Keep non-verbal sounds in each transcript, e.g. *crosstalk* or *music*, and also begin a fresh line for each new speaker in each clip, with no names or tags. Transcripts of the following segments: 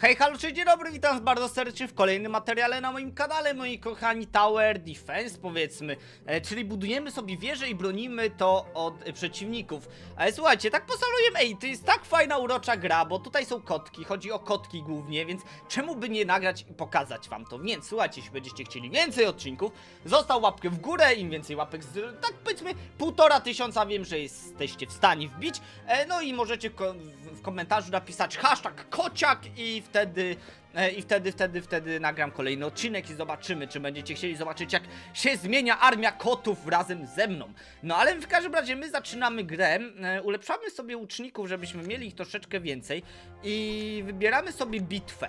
Hej, halo, dzień dobry, witam bardzo serdecznie w kolejnym materiale na moim kanale, moi kochani Tower Defense, powiedzmy. E, czyli budujemy sobie wieżę i bronimy to od e, przeciwników. Ale słuchajcie, tak posalujemy, ej, to jest tak fajna, urocza gra, bo tutaj są kotki, chodzi o kotki głównie, więc czemu by nie nagrać i pokazać wam to? Więc słuchajcie, jeśli będziecie chcieli więcej odcinków, został łapkę w górę, im więcej łapek z, tak powiedzmy, półtora tysiąca, wiem, że jesteście w stanie wbić. E, no i możecie ko w, w komentarzu napisać hashtag kociak i wtedy e, i wtedy, wtedy, wtedy nagram kolejny odcinek i zobaczymy, czy będziecie chcieli zobaczyć, jak się zmienia armia kotów razem ze mną. No ale w każdym razie my zaczynamy grę, e, ulepszamy sobie łuczników, żebyśmy mieli ich troszeczkę więcej i wybieramy sobie bitwę.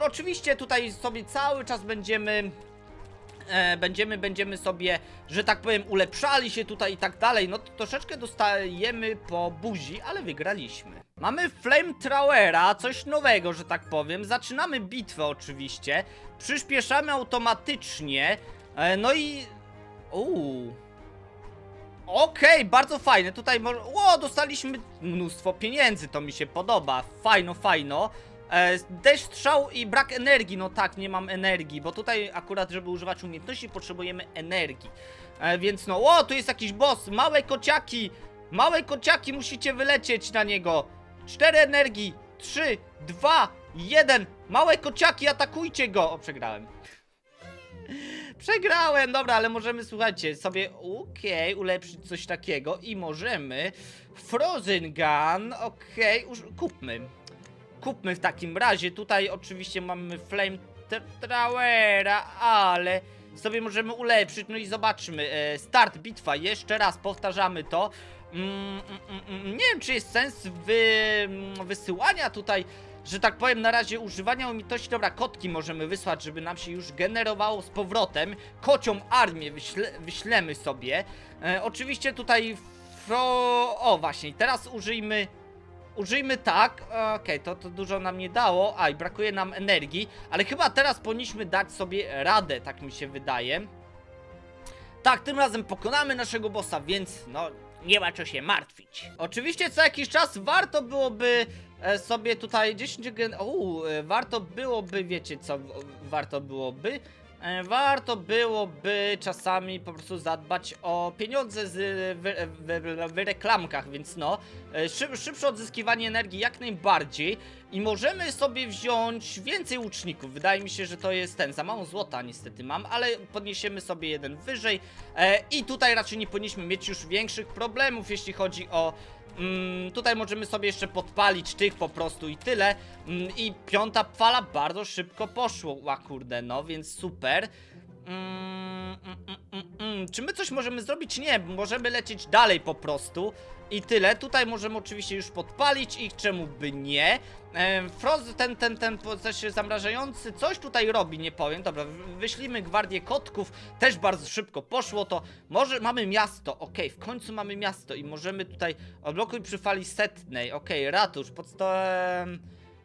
Oczywiście tutaj sobie cały czas będziemy e, będziemy, będziemy sobie, że tak powiem, ulepszali się tutaj i tak dalej, no to troszeczkę dostajemy po buzi, ale wygraliśmy. Mamy Flamethrowera, coś nowego, że tak powiem. Zaczynamy bitwę oczywiście, przyspieszamy automatycznie, e, no i... Uuu... Okej, bardzo fajne. Tutaj może. Ło, dostaliśmy mnóstwo pieniędzy, to mi się podoba. Fajno, fajno. E, deszcz strzał i brak energii. No tak, nie mam energii, bo tutaj akurat, żeby używać umiejętności, potrzebujemy energii. E, więc no, o, tu jest jakiś boss. Małe kociaki. Małe kociaki, musicie wylecieć na niego. Cztery energii. Trzy, dwa, jeden. Małe kociaki, atakujcie go. O, przegrałem. *laughs* Przegrałem, dobra, ale możemy, słuchajcie, sobie, okej, ulepszyć coś takiego i możemy Frozen Gun, okej, uż- kupmy. Kupmy w takim razie, tutaj oczywiście mamy Flame Throwera, ale sobie możemy ulepszyć, no i zobaczmy, e, start, bitwa, jeszcze raz powtarzamy to. Mm, mm, mm, nie wiem, czy jest sens wy, wysyłania tutaj że tak powiem, na razie używania umiejętności. Dobra, kotki możemy wysłać, żeby nam się już generowało z powrotem. Kocią armię wyśle, wyślemy sobie. E, oczywiście tutaj. Fro... O, właśnie, teraz użyjmy. Użyjmy tak. Okej, to, to dużo nam nie dało. A, i brakuje nam energii. Ale chyba teraz powinniśmy dać sobie radę, tak mi się wydaje. Tak, tym razem pokonamy naszego bossa, więc no nie ma co się martwić. Oczywiście co jakiś czas warto byłoby e, sobie tutaj 10 gen... Uuu, e, warto byłoby, wiecie co warto byłoby? E, Warto byłoby czasami po prostu zadbać o pieniądze z, w, w, w, reklamkach, więc no, e, szyb, szybsze odzyskiwanie energii jak najbardziej i możemy sobie wziąć więcej łuczników. Wydaje mi się, że to jest ten, za mało złota niestety mam, ale podniesiemy sobie jeden wyżej e, i tutaj raczej nie powinniśmy mieć już większych problemów, jeśli chodzi o Mm, tutaj możemy sobie jeszcze podpalić tych po prostu i tyle. Mm, I piąta fala bardzo szybko poszło. Ła kurde, no więc super. Mm, mm, mm, mm, mm. Czy my coś możemy zrobić? Nie, możemy lecieć dalej po prostu. I tyle. Tutaj możemy oczywiście już podpalić ich, czemu by nie. E, Frost, ten, ten, ten też zamrażający, coś tutaj robi, nie powiem. Dobra, wy- wyślijmy gwardię kotków, też bardzo szybko poszło to. Może mamy miasto, okej, w końcu mamy miasto i możemy tutaj odblokuj przy fali setnej, okej, ratusz, pod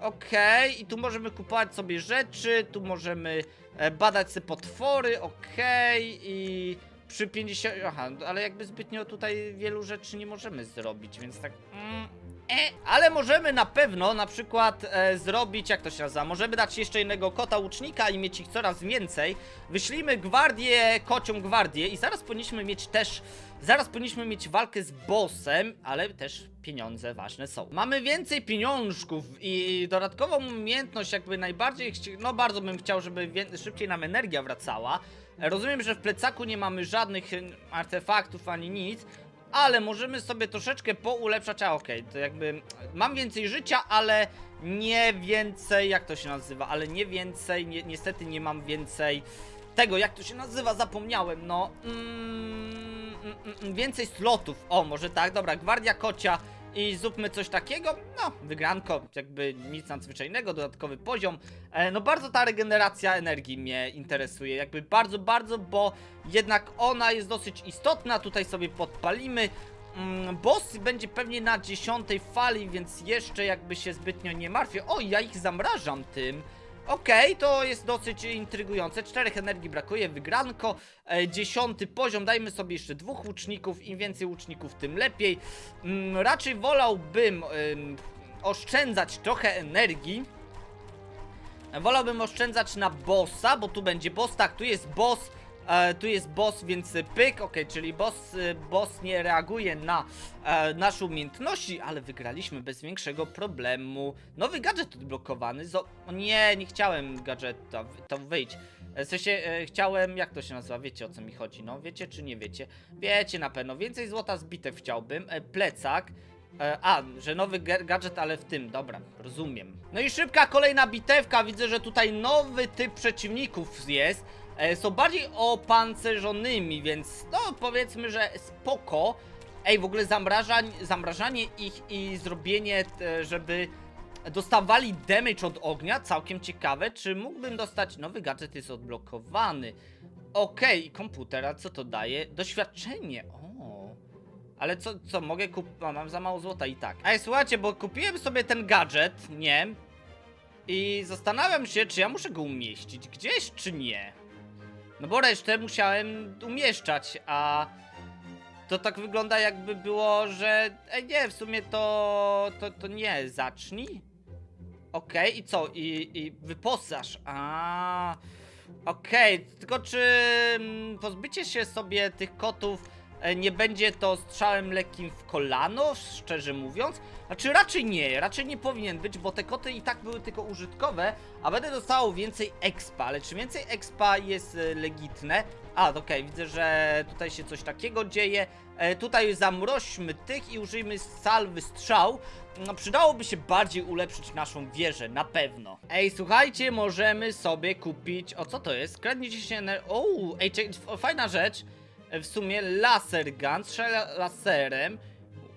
Okej, i tu możemy kupować sobie rzeczy, tu możemy e, badać sobie potwory, okej, i przy 50. Aha, ale jakby zbytnio tutaj wielu rzeczy nie możemy zrobić, więc tak. Mm, e, ale możemy na pewno na przykład e, zrobić, jak to się nazywa, możemy dać jeszcze jednego kota łucznika i mieć ich coraz więcej. Wyślijmy gwardię, kocią gwardię i zaraz powinniśmy mieć też, zaraz powinniśmy mieć walkę z bossem, ale też pieniądze ważne są. Mamy więcej pieniążków i dodatkową umiejętność jakby najbardziej, no bardzo bym chciał, żeby szybciej nam energia wracała. Rozumiem, że w plecaku nie mamy żadnych artefaktów ani nic, ale możemy sobie troszeczkę poulepszać, a okej, to jakby mam więcej życia, ale nie więcej, jak to się nazywa, ale nie więcej, ni niestety nie mam więcej tego, jak to się nazywa, zapomniałem, no, mm, mm, mm, więcej slotów, o, może tak, dobra, gwardia kocia i zróbmy coś takiego, no, wygranko, jakby nic nadzwyczajnego, dodatkowy poziom, e, no bardzo ta regeneracja energii mnie interesuje, jakby bardzo, bardzo, bo jednak ona jest dosyć istotna, tutaj sobie podpalimy, Mm, boss będzie pewnie na dziesiątej fali, więc jeszcze jakby się zbytnio nie martwię. O, ja ich zamrażam tym. Okej, to jest dosyć intrygujące. Czterech energii brakuje, wygranko. E, dziesiąty poziom, dajmy sobie jeszcze dwóch łuczników. Im więcej łuczników, tym lepiej. Mm, raczej wolałbym ym, oszczędzać trochę energii. Wolałbym oszczędzać na bossa, bo tu będzie boss, tak, tu jest boss, e, tu jest boss, więc pyk, okej, czyli boss, y, boss nie reaguje na e, nasze umiejętności, ale wygraliśmy bez większego problemu. Nowy gadżet odblokowany, zo o nie, nie chciałem gadżeta, to wyjdź. E, W sensie, e, chciałem, jak to się nazywa, wiecie o co mi chodzi, no, wiecie czy nie wiecie? Wiecie na pewno, więcej złota z bitew chciałbym, e, plecak, E, a, że nowy ga- gadżet, ale w tym, dobra, rozumiem. No i szybka kolejna bitewka, widzę, że tutaj nowy typ przeciwników jest. E, są bardziej opancerzonymi, więc no powiedzmy, że spoko. Ej, w ogóle zamrażań, zamrażanie ich i zrobienie, e, żeby dostawali damage od ognia, całkiem ciekawe. Czy mógłbym dostać, nowy gadżet jest odblokowany. Okej, komputer, a co to daje? Doświadczenie, o. Ale co, co, mogę kupić? Mam za mało złota i tak. Ej, słuchajcie, bo kupiłem sobie ten gadżet, nie? I zastanawiam się, czy ja muszę go umieścić gdzieś, czy nie. No bo resztę musiałem umieszczać, a to tak wygląda jakby było, że... Ej, nie, w sumie to... to, to nie, zacznij. Okej, i co? I, i wyposaż. A, Okej, tylko czy mm, pozbycie się sobie tych kotów nie będzie to strzałem lekkim w kolano, szczerze mówiąc? Znaczy raczej nie, raczej nie powinien być, bo te koty i tak były tylko użytkowe, a będę dostawał więcej expa, ale czy więcej expa jest e, legitne? A, okej, widzę, że tutaj się coś takiego dzieje. E, tutaj zamroźmy tych i użyjmy salwy strzał. No, przydałoby się bardziej ulepszyć naszą wieżę, na pewno. Ej, słuchajcie, możemy sobie kupić... O, co to jest? Kradniecie się... ener- O, ej, fajna rzecz. E, W sumie laser gun, strzela laserem.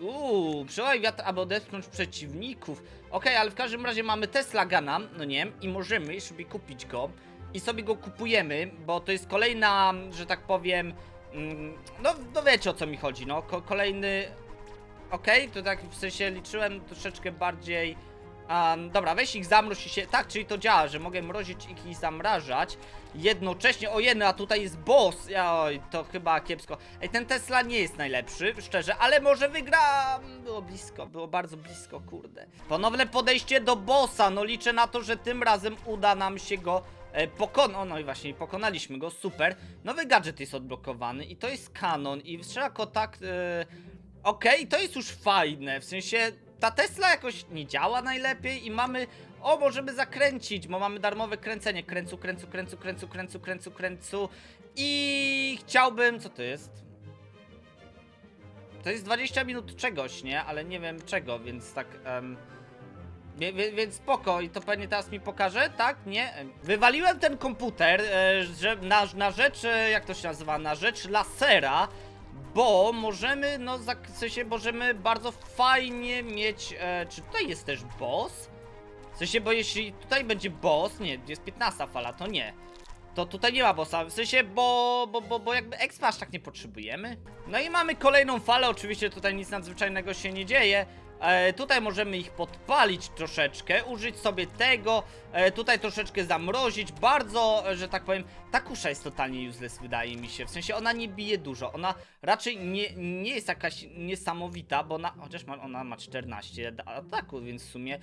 Uuu, przełaj wiatr, aby odepchnąć przeciwników. Okej, ale w każdym razie mamy Tesla Gana, no nie, i możemy sobie kupić go. I sobie go kupujemy, bo to jest kolejna, że tak powiem, mm, no, no wiecie o co mi chodzi, no, ko kolejny, okej, to tak w sensie liczyłem troszeczkę bardziej, um, dobra, weź ich zamroź się, tak, czyli to działa, że mogę mrozić ich i zamrażać jednocześnie, o jedno, a tutaj jest boss, oj, to chyba kiepsko, ej, ten Tesla nie jest najlepszy, szczerze, ale może wygra, było blisko, było bardzo blisko, kurde. Ponowne podejście do bossa, no liczę na to, że tym razem uda nam się go e, pokonać, no i właśnie, pokonaliśmy go, super. Nowy gadżet jest odblokowany i to jest kanon i strzela kotak, e, okej, to jest już fajne, w sensie ta Tesla jakoś nie działa najlepiej i mamy, o możemy zakręcić, bo mamy darmowe kręcenie, kręcu, kręcu, kręcu, kręcu, kręcu, kręcu, kręcu i chciałbym, co to jest? To jest 20 minut czegoś, nie? Ale nie wiem czego, więc tak. wie, więc spoko, i to pewnie teraz mi pokaże, tak? Nie? Em, Wywaliłem ten komputer e, że na, na rzecz, e, jak to się nazywa? Na rzecz lasera, bo możemy, no, w sensie możemy bardzo fajnie mieć. E, czy tutaj jest też boss? W sensie, bo jeśli tutaj będzie boss, nie, jest 15 fala, to nie. To tutaj nie ma bossa, w sensie, bo, bo, bo, bo jakby expa aż tak nie potrzebujemy. No i mamy kolejną falę, oczywiście tutaj nic nadzwyczajnego się nie dzieje. E, tutaj możemy ich podpalić troszeczkę, użyć sobie tego, e, tutaj troszeczkę zamrozić, bardzo, e, że tak powiem, ta kusza jest totalnie useless wydaje mi się, w sensie ona nie bije dużo, ona raczej nie, nie jest jakaś niesamowita, bo ona, chociaż ma, ona ma 14 ataku, więc w sumie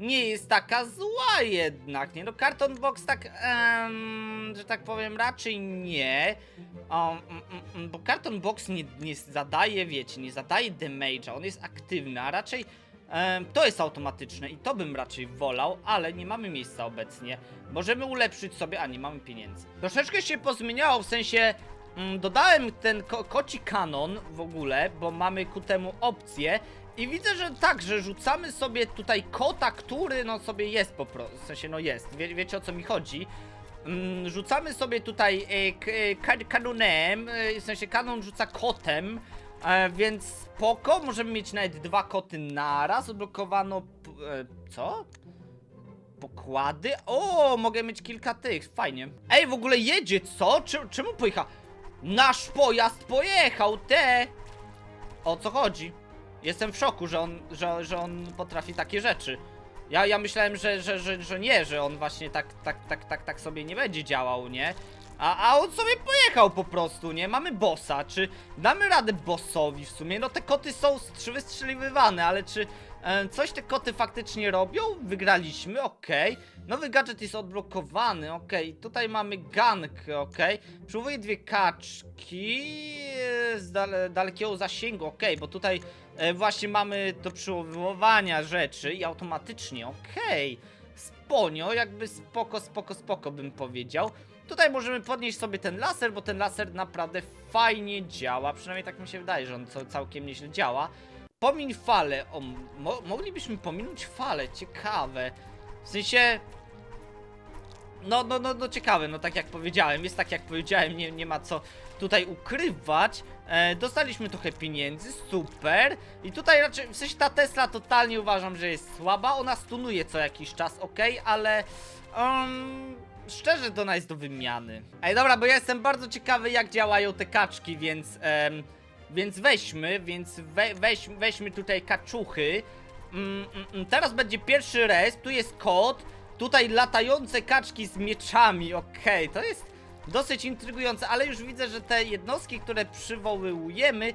nie jest taka zła jednak, nie? No Carton Box tak, em, że tak powiem, raczej nie. Mm, mm, mm, bo Carton Box nie, nie zadaje, wiecie, nie zadaje damage'a, on jest aktywny, a raczej em, to jest automatyczne i to bym raczej wolał, ale nie mamy miejsca obecnie. Możemy ulepszyć sobie, a nie mamy pieniędzy. Troszeczkę się pozmieniało, w sensie dodałem ten ko koci kanon w ogóle, bo mamy ku temu opcję i widzę, że tak, że rzucamy sobie tutaj kota, który no sobie jest po prostu, w sensie no jest, Wie, wiecie o co mi chodzi. Mm, rzucamy sobie tutaj e, e, ka- kanonem, e, w sensie kanon rzuca kotem, e, więc spoko, możemy mieć nawet dwa koty naraz, odblokowano, e, co? Pokłady? O, mogę mieć kilka tych, fajnie. Ej, w ogóle jedzie, co? Czemu, czemu? Nasz pojazd pojechał, te! O co chodzi? Jestem w szoku, że on, że, że on potrafi takie rzeczy. Ja, ja myślałem, że, że, że, że nie, że on właśnie tak, tak, tak, tak, tak sobie nie będzie działał, nie? A, a on sobie pojechał po prostu, nie? Mamy bossa, czy damy radę bossowi w sumie? No te koty są wystrzeliwywane, ale czy Coś te koty faktycznie robią, wygraliśmy, okej. Nowy gadżet jest odblokowany, okej. Tutaj mamy gank, okej. Przywołuję dwie kaczki e, z dale, dalekiego zasięgu, okej, bo tutaj e, właśnie mamy do przywoływania rzeczy i automatycznie, okej. Sponio, jakby spoko, spoko, spoko bym powiedział. Tutaj możemy podnieść sobie ten laser, bo ten laser naprawdę fajnie działa. Przynajmniej tak mi się wydaje, że on całkiem nieźle działa. Pomiń falę. O, mo moglibyśmy pominąć falę, ciekawe. W sensie. No, no, no, no ciekawe, no tak jak powiedziałem, jest tak jak powiedziałem, nie, nie ma co tutaj ukrywać. E, dostaliśmy trochę pieniędzy, super. I tutaj raczej, w sensie ta Tesla totalnie uważam, że jest słaba. Ona stunuje co jakiś czas, ok, ale. Um, szczerze to ona jest do wymiany. Ej, dobra, bo ja jestem bardzo ciekawy, jak działają te kaczki, więc. em, więc weźmy, więc we, weź, weźmy tutaj kaczuchy. Mm, mm, mm, teraz będzie pierwszy res, tu jest kod. Tutaj latające kaczki z mieczami, okej, to jest dosyć intrygujące, ale już widzę, że te jednostki, które przywołujemy,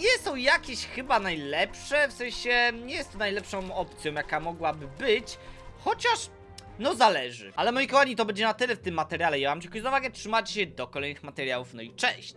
nie są jakieś chyba najlepsze, w sensie nie jest to najlepszą opcją, jaka mogłaby być, chociaż no zależy. Ale moi kochani, to będzie na tyle w tym materiale. Ja wam dziękuję za uwagę, trzymajcie się do kolejnych materiałów, no i cześć!